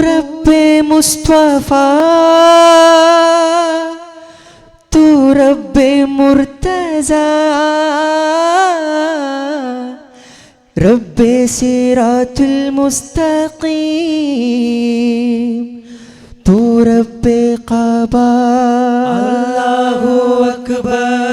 رب مصطفى. تو رب مرتزا رب صراط المستقيم. تو رب قبا. الله أكبر.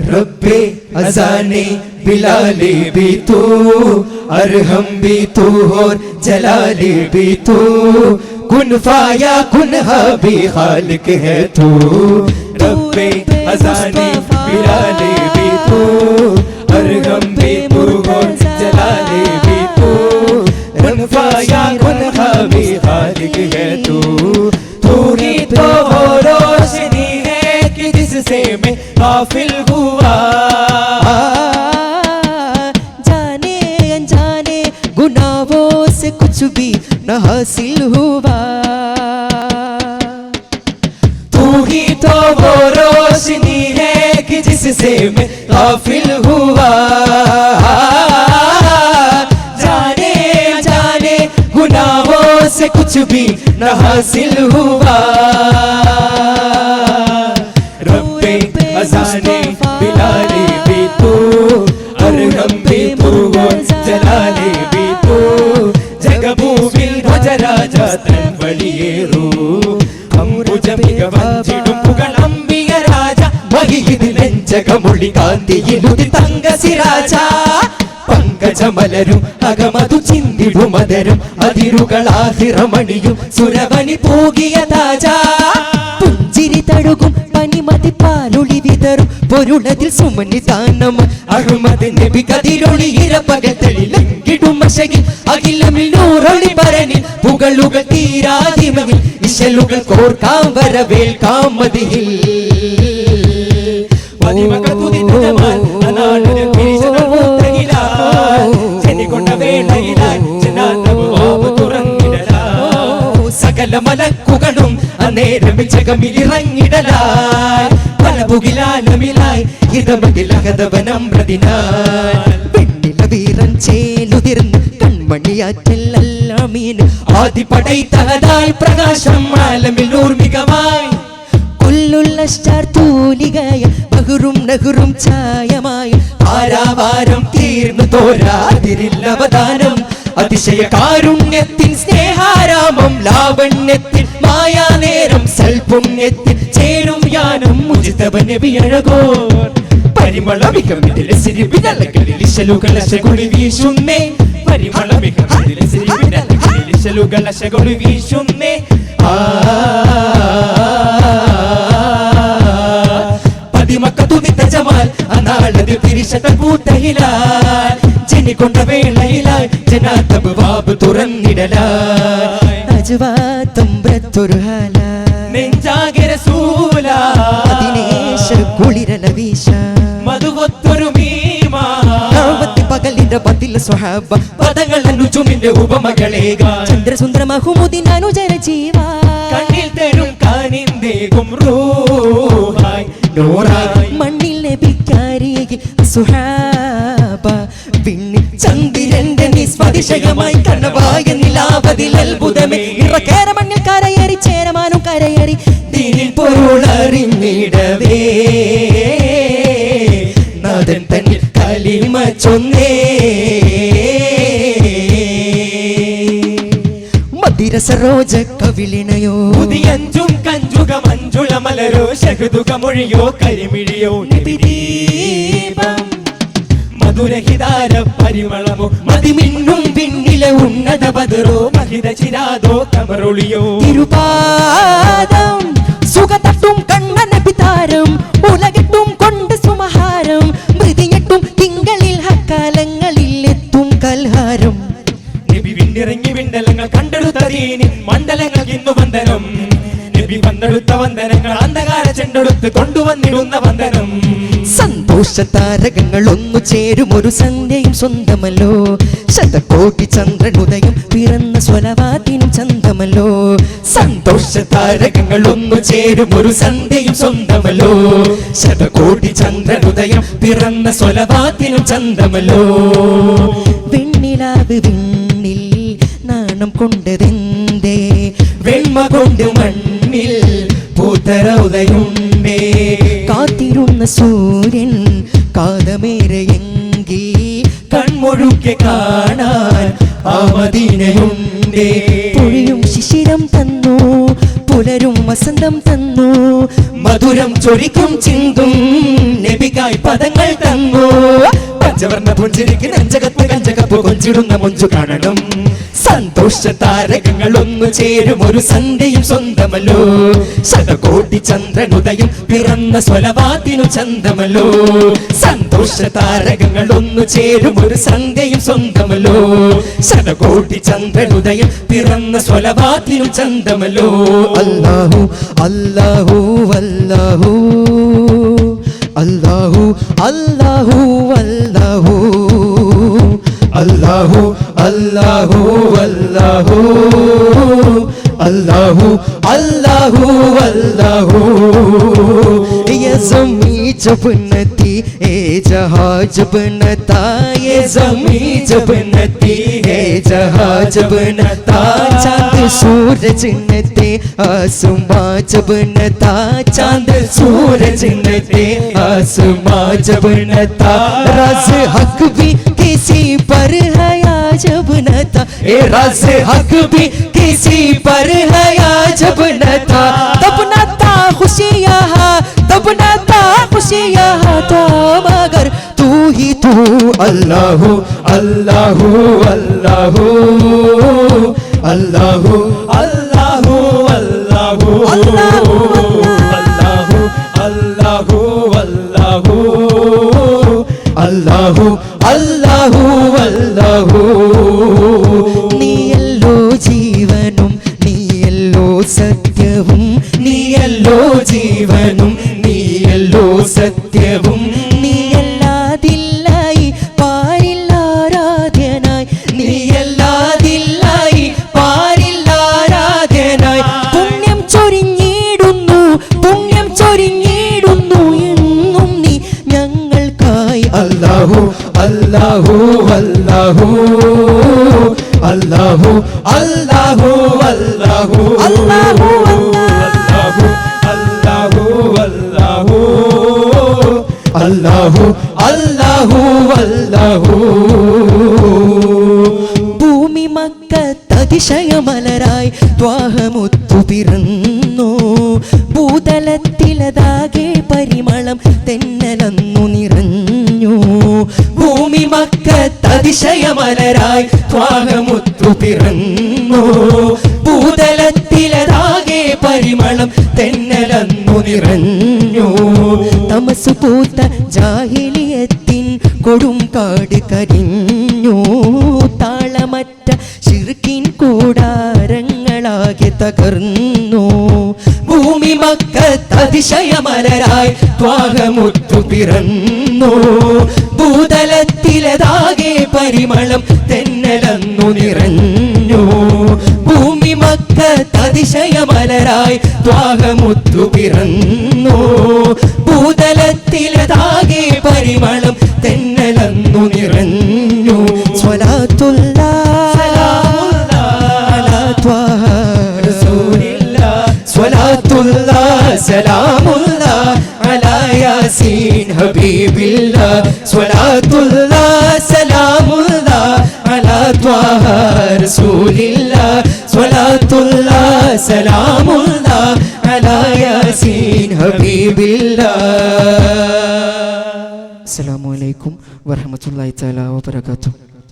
रब्बे अजाने बिलाले भी तू, अरहम भी तू और जलाले भी तू। कुन फाया, कुन भी खालिक है तू। रब्बे अजाने बिलाले भी तू तू और जलाले भी तू। कुन फाया, कुन भी है तू। तू ही तो वो रोशनी है कि जिससे मैं गाफिल हुआ। जाने, अनजाने गुनाहों से कुछ भी न हासिल हुआ। तू ही तो वो रोशनी है कि जिससे मैं गाफिल हुआ जाने जाने गुनाहों से कुछ भी न हासिल हुआ നെഞ്ചകമൊളി കാന്തിയിലുതി തങ്കസിരാജ. പങ്കജമലരും അകമതു ചിന്തിടുമതരും അതിരുകളാഹിറമണിയും സുരവനി പോകിയ താജ. പുഞ്ചിരി തഴുകും പനിമതി പാലൊളി വിതറും. പൊരുളതിൽ സുമനിദാനം അഹമ്മദ് നബി കതിരൊളി ഇരപ്പകത്തളിലെങ്കിടും മശകിൽ. അഖിലമിൽ നൂറൊളി പരനിൽ പുകളുകൾ തീരാതിമകിൽ ഇശലുകൾ കോർക്കാം വരവേൽക്കാം മതിയിൽ. മതിമകതുതിത ജമാൽ, അനാടൊരു ഭീഷണ മൂത്രയിലാൽ, ചെന്നിക്കൊണ്ട വേളയിലാൽ, ജനാതബ് വാവ് തുറന്നിടലാൽ. സകല മലക്കുകളും അന്നേരം വിച്ചകമിലിറങ്ങിടലാൻ പല പുകിലാലമിലായി ഇതമകിലകതവനം പ്രതിനാൽ പെണ്ണില വീരൻ ചേലുതിർന്ന് കൺമണിയാറ്റെല്ലാം ആദി പടൈത്തകതായി പ്രകാശം ആലമിൽ ഊർമികമായി. കൊല്ലുള്ള സ്റ്റാർ തൂലികയ ബഹുറും നെഹ്റും ഛായമായി ആരാവാരം തീർന്നു തോരാതിരില്ലവദാനം അതിശയ കാരുണ്യത്തിൻ സ്നേഹാരാമം ലാവണ്യത്തിൽ മായാനേരം സൽപുണ്യത്തിൽ ചേരും യാനം മുജിതവന് വിയഴകോ പരിമളമികമിതിലെ അശകുളി വീശുന്നേ. പരിമളമികമിതിലെ അശകുളി വീശുന്നേ. ആ അനാളതിൽ തിരിശത പൂത്തയിലാൽ ജനിക്കൊണ്ട വേളയിലാൽ ജനാതബ് വാബ് തുറന്നിടലാൽ. അജുവാ തുമ്പ്രത്തൊരു ഹാല നെഞ്ചാകര സൂല അതിനേശ്വര കുളിരല വീശ മധുവത്തൊരു പകലിന്റെ പതില സ്വഹാബ. പദങ്ങൾ ഉപമകളേക ചന്ദ്രസുന്ദര ജീവ കണ്ണിൽ തരും കാനിന്തേകും റൂഹായ് നൂറായി ലഭിക്കാരിയിൽ സുഹാബ. വിണ്ണിൽ ചന്ദ്രന്റെ നിസ്പതിശയമായി കണ്ണവായ നിലാപതിൽ അത്ഭുതമേ. ഇറക്കേറ മണ്ണിൽ കരയേറി ചേരമാനും കരയേറി. ദീനിൻ പൊരുളറിഞ്ഞിടവേ നാഥൻ തന്നിൽ കലിമ ചൊന്നേ. മതിര സരോജ കവിളിണയോ? പുതിയഞ്ചും കഞ്ചുക മഞ്ചുള മലരോ ശകുതുക മൊഴിയോ കരിമിഴിയോ നിബിദീപം മധുരഹിതാര പരിമളമോ? മതിമിന്നും പിന്നിലെ ഉന്നത ബദറോ മഹിത ചിരാതോ കമറൊളിയോ തിരുപാദം സുഖതട്ടും കണ്ണന പിതാരം ഉലകെട്ടും കൊണ്ട് സുമഹാരം മൃതിയട്ടും തിങ്കളിൽ അക്കാലങ്ങളിൽ എത്തും കൽഹാരം വിണ്ടിറങ്ങി വിണ്ടലങ്ങൾ കണ്ടെടുത്ത ദീനിൻ മണ്ഡലങ്ങൾ ഇന്നു വന്ദനം. നബി വന്നെടുത്ത വന്ദനം ഗാനങ്ങൾ അന്ധകാര ചെണ്ടെടുത്ത് കൊണ്ടുവന്നിടുന്ന വന്ദനം. ഒന്നു ചേരും ഒരു സന്ധ്യയും സ്വന്തമല്ലോ. ശതകോടി ചന്ദ്രനുദയം പിറന്ന സ്വലവാത്തിനും ചന്തമല്ലോ. സന്തോഷ താരകങ്ങൾ ഒന്നു ചേരും ഒരു സന്ധ്യയും സ്വന്തമല്ലോ. ശതകോടി ചന്ദ്രനുദയം പിറന്ന സ്വലവാത്തിനും ചന്തമല്ലോ. വെണ്ണിലാവ് വിണ്ണിൽ നാണം കൊണ്ടതെന്തേ? വെണ്മ കൊണ്ട് മണ്ണിൽ പൂത്തര ഉദയുണ്ടേ കാത്തിരുന്ന സൂര്യൻ പുലരും വസന്തം തന്നു. മധുരം ചൊരിക്കും ചിന്തും നബികായ് പദങ്ങൾ തന്നു. പഞ്ചവർണ പുഞ്ചിരിക്ക് നെഞ്ചകത്ത് കഞ്ചകപ്പ് കൊഞ്ചിടുന്ന മുഞ്ചു കാണണം. സന്തോഷ താരകങ്ങൾ ഒന്നു ചേരും ഒരു സന്ധ്യയും സ്വന്തമല്ലോ. ശതകോടി ചന്ദ്രനുദയം പിറന്ന സ്വലവാത്തിനു ചന്തമല്ലോ. സന്തോഷ താരകങ്ങൾ ഒന്നു ചേരും ഒരു സന്ധ്യയും സ്വന്തമല്ലോ. ശതകോടി ചന്ദ്രനുദയം പിറന്ന സ്വലവാത്തിനു ചന്തമല്ലോ. അല്ലാഹു അല്ലാഹു അല്ലാഹു അല്ലാഹു അല്ലാഹു अल्लाह अल्लाह अल्लाह अल्लाह अल्लाह, अल्लाहु। ये जमी जब नती ए जहा जब ये जमी जब नती है जहाँ जब नता चाँद सूरज नते आसमां जब नता चाँद सूरज नते आसमां जब नता राज हक भी किसी पर है जब नता ए राज हक भी किसी पर है जब नता तब नता खुशी यहाँ तब नता खुशी यहाँ तो തൂ അല്ലാഹു അല്ലാഹു അല്ലാഹു അല്ലാഹു അല്ലാഹു അല്ലാഹു അല്ലാഹു അല്ലാഹു അല്ലാഹു അല്ലാഹു അല്ലാഹു അല്ലാഹു നീയല്ലോ ജീവനും നീയല്ലോ സത്യവും നീയല്ലോ ജീവനും നീയല്ലോ സത്യം അല്ലാഹു അല്ലാഹു അല്ലാഹു അല്ലാഹു അല്ലാഹു അല്ലാഹു അല്ലാഹു, അല്ലാഹു അല്ലാഹു അല്ലാഹു അല്ലാഹു ഭൂമി മക്കത്തതിശയമലരായി ത്വാഹമുത്തു പിറന്നു ഭൂതലത്തിലതാകെ മക്കത്തതിശയമലരായി ത്വാഹമുത്തു പിറന്നു. ഭൂതലത്തിലതാകെ പരിമളം തെന്നലന്നു നിറഞ്ഞു. തമസ് പൂത്ത ജാഹിലിയത്തിൻ കൊടും കാട് കരിഞ്ഞു. താളമറ്റ ശിർക്കിൻ കൂടാരങ്ങളാകെ തകർന്നു. മക്കത്തതിശയമലരായി ത്വാഗമുത്തു പിറന്നു. ഭൂതലത്തിലതാകെ പരിമളം തെന്നലന്നു നിറഞ്ഞു. ഭൂമി മക്കത്തതിശയമലരായി ത്വാഗമുത്തു പിറന്നു. ഭൂതലത്തിലതാകെ പരിമളം തെന്നലന്നു നിറഞ്ഞു. സ്വലാത്തുള്ള സലാമുല്ല സലാമുല്ല അലായാസീൻ ഹബീബില്ല സ്വലാത്തുല്ല സലാമുല്ല അലാ ത്വാഹ റസൂലില്ല സ്വലാത്തുല്ല സലാമുല്ല അലായാസീൻ ഹബീബില്ല. അസ്സലാമു അലൈക്കും വറഹ്മത്തുള്ളാഹി തആല വബറകാതുഹു.